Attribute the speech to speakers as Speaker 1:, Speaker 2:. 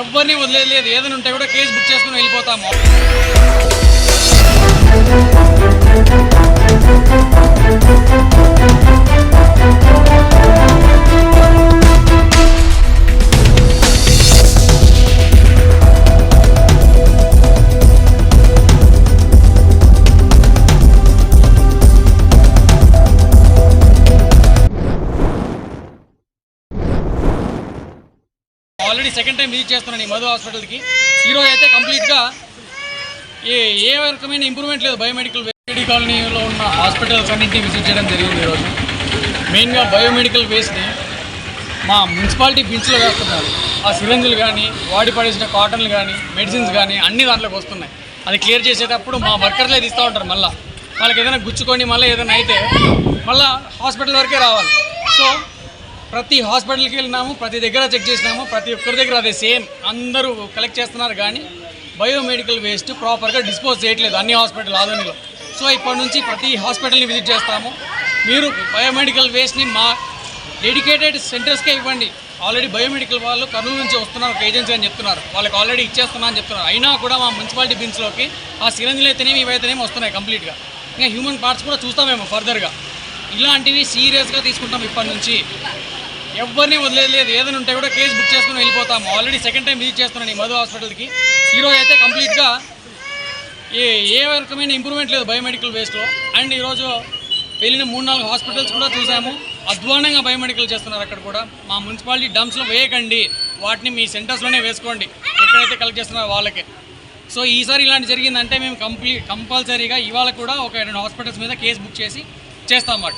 Speaker 1: ఎవరిని వదిలేదు ఏదైనా ఉంటే కూడా కేసు బుక్ చేసుకుని వెళ్ళిపోతాము. ఆల్రెడీ సెకండ్ టైం విజిట్ చేస్తున్నాను ఈ మధు హాస్పిటల్కి. ఈరోజు అయితే కంప్లీట్గా ఏ ఏ రకమైన ఇంప్రూవ్మెంట్ లేదు. బయోమెడికల్ వేడి కాలనీలో ఉన్న హాస్పిటల్స్ అన్నింటినీ విజిట్ చేయడం జరిగింది ఈరోజు మెయిన్గా బయోమెడికల్ వేస్ట్ని మా మున్సిపాలిటీ బిల్స్లో వేస్తున్నారు. ఆ సిరంజులు కానీ వాడి పడేసిన కాటన్లు కానీ మెడిసిన్స్ కానీ అన్ని దాంట్లోకి వస్తున్నాయి. అది క్లియర్ చేసేటప్పుడు మా వర్కర్లే తీస్తూ ఉంటారు మళ్ళీ. వాళ్ళకి ఏదైనా గుచ్చుకొని మళ్ళీ ఏదైనా అయితే మళ్ళీ హాస్పిటల్ వరకే రావాలి. సో ప్రతి హాస్పిటల్కి వెళ్ళినాము ప్రతి దగ్గర చెక్ చేసినాము ప్రతి ఒక్కరి దగ్గర అదే సేమ్. అందరూ కలెక్ట్ చేస్తున్నారు కానీ బయోమెడికల్ వేస్ట్ ప్రాపర్గా డిస్పోజ్ చేయట్లేదు అన్ని హాస్పిటల్ ఆధునిలో. సో ఇప్పటి నుంచి ప్రతి హాస్పిటల్ని విజిట్ చేస్తాము. మీరు బయోమెడికల్ వేస్ట్ని మా డెడికేటెడ్ సెంటర్స్కే ఇవ్వండి. ఆల్రెడీ బయోమెడికల్ వాళ్ళు కర్నూలు నుంచి వస్తున్నారు ఒక ఏజెన్సీ అని చెప్తున్నారు. వాళ్ళకి ఆల్రెడీ ఇచ్చేస్తున్నా అని చెప్తున్నారు. అయినా కూడా మా మున్సిపాలిటీ బిన్స్లోకి ఆ సిరంజిలు అయితేనేమి ఇవైతేనేమి వస్తున్నాయి కంప్లీట్గా ఇంకా హ్యూమన్ పార్ట్స్ కూడా చూస్తామేమో ఫర్దర్గా ఇలాంటివి సీరియస్గా తీసుకుంటాం ఇప్పటి నుంచి. ఎవరిని వదిలేదు ఏదైనా ఉంటే కూడా కేసు బుక్ చేసుకుని వెళ్ళిపోతాము. ఆల్రెడీ సెకండ్ టైం విజిట్ చేస్తున్నాను ఈ మధు హాస్పిటల్కి. ఈరోజు అయితే కంప్లీట్గా ఏ ఏ రకమైన ఇంప్రూవ్మెంట్ లేదు బయోమెడికల్ వేస్ట్లో అండ్ ఈరోజు వెళ్ళిన మూడు నాలుగు హాస్పిటల్స్ కూడా చూసాము. అధ్వానంగా బయోమెడికల్ చేస్తున్నారు అక్కడ కూడా. మా మున్సిపాలిటీ డంప్స్లో వేయకండి. వాటిని మీ సెంటర్స్లోనే వేసుకోండి. ఎక్కడైతే కలెక్ట్ చేస్తున్నారో వాళ్ళకే. సో ఈసారి ఇలాంటి జరిగిందంటే మేము కంప్లీ కంపల్సరీగా ఇవాళ కూడా ఒక రెండు హాస్పిటల్స్ మీద కేసు బుక్ చేసి చేస్తాం అన్నమాట.